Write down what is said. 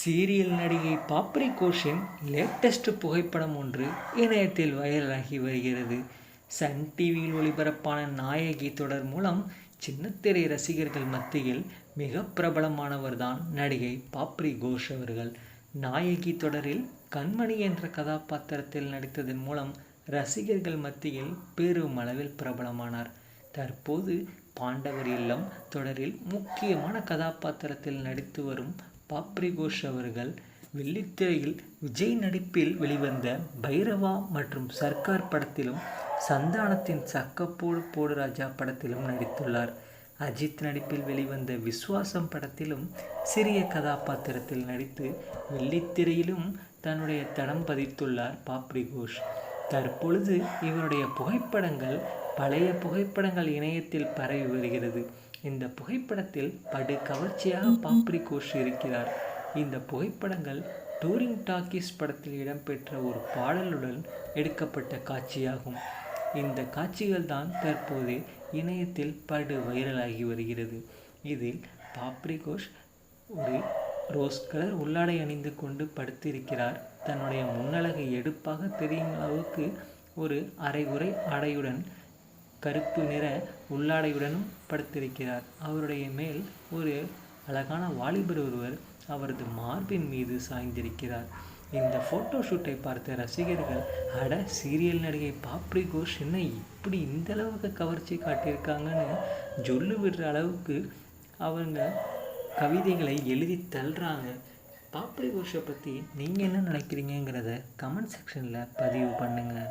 Serial நடிகை Papri கோஷின் latest புகைப்படம் ஒன்று இணையத்தில் வைரலாகி வருகிறது. சன் டிவியில் ஒளிபரப்பான நாயகி தொடர் மூலம் சின்னத்திரை ரசிகர்கள் மத்தியில் மிக பிரபலமானவர்தான் நடிகை பாப்ரி கோஷ் அவர்கள். நாயகி தொடரில் கண்மணி என்ற கதாபாத்திரத்தில் நடித்ததன் மூலம் ரசிகர்கள் மத்தியில் பெரும் அளவில் பிரபலமானார். தற்போது பாண்டவர் இல்லம் தொடரில் முக்கியமான கதாபாத்திரத்தில் நடித்து வரும் பாப்ரி கோஷ் அவர்கள் வெள்ளித்திரையில் விஜய் நடிப்பில் வெளிவந்த பைரவா மற்றும் சர்க்கார் படத்திலும் சந்தானத்தின் சக்கப்போடு போடு ராஜா படத்திலும் நடித்துள்ளார். அஜித் நடிப்பில் வெளிவந்த விஸ்வாசம் படத்திலும் சிறிய கதாபாத்திரத்தில் நடித்து வெள்ளித்திரையிலும் தன்னுடைய தடம் பதித்துள்ளார் பாப்ரி கோஷ். தற்பொழுது இவருடைய புகைப்படங்கள் பழைய புகைப்படங்கள் இணையத்தில் பரவி வருகிறது. இந்த புகைப்படத்தில் படு கவர்ச்சியாக பாப்ரி கோஷ் இருக்கிறார். இந்த புகைப்படங்கள் டூரிங் டாக்கீஸ் படத்தில் இடம்பெற்ற ஒரு பாடலுடன் எடுக்கப்பட்ட காட்சியாகும். இந்த காட்சிகள் தான் தற்போது இணையத்தில் படு வைரலாகி வருகிறது. இதில் பாப்ரி கோஷ் ஒரு ரோஸ் கலர் உள்ளாடை அணிந்து கொண்டு படுத்திருக்கிறார். தன்னுடைய முன்னழகை எடுப்பாக தெரியும் அளவுக்கு ஒரு அரைகுறை ஆடையுடன் கருப்பு நிற உள்ளாடையுடனும் படுத்திருக்கிறார். அவருடைய மேல் ஒரு அழகான வாலிபர் ஒருவர் அவரது மார்பின் மீது சாய்ந்திருக்கிறார். இந்த ஃபோட்டோ ஷூட்டை பார்த்த ரசிகர்கள் அட சீரியல் நடிகை பாப்ரி கோஷ் என்ன இப்படி இந்த அளவுக்கு கவர்ச்சி காட்டியிருக்காங்கன்னு சொல்லு விடுற அளவுக்கு அவங்க கவிதைகளை எழுதி தள்ளுறாங்க. பாப்ரி கோஷை பற்றி நீங்கள் என்ன நினைக்கிறீங்கிறத கமெண்ட் செக்ஷனில் பதிவு பண்ணுங்கள்